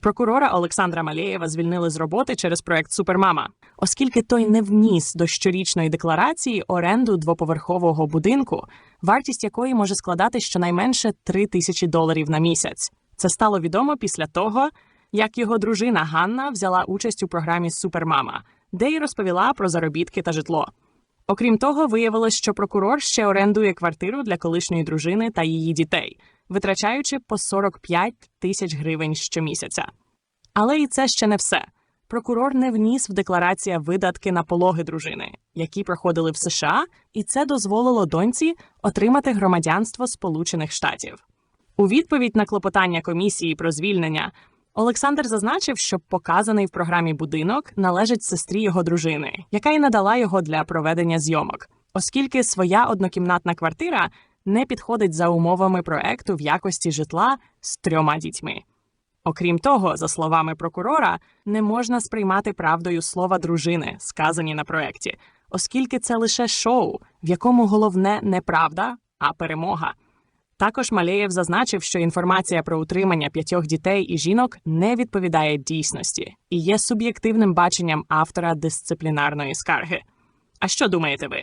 Прокурора Олександра Малєєва звільнили з роботи через проект Супермама, оскільки той не вніс до щорічної декларації оренду двоповерхового будинку, вартість якої може складати щонайменше 3 тисячі доларів на місяць. Це стало відомо після того, як його дружина Ганна взяла участь у програмі Супермама, де й розповіла про заробітки та житло. Окрім того, виявилось, що прокурор ще орендує квартиру для колишньої дружини та її дітей, витрачаючи по 45 тисяч гривень щомісяця. Але і це ще не все. Прокурор не вніс в декларацію видатки на пологи дружини, які проходили в США, і це дозволило доньці отримати громадянство Сполучених Штатів. У відповідь на клопотання комісії про звільнення Олександр зазначив, що показаний в програмі будинок належить сестрі його дружини, яка й надала його для проведення зйомок, оскільки своя однокімнатна квартира не підходить за умовами проекту в якості житла з трьома дітьми. Окрім того, за словами прокурора, не можна сприймати правдою слова дружини, сказані на проекті, оскільки це лише шоу, в якому головне не правда, а перемога. Також Малеєв зазначив, що інформація про утримання п'ятьох дітей і жінок не відповідає дійсності і є суб'єктивним баченням автора дисциплінарної скарги. А що думаєте ви?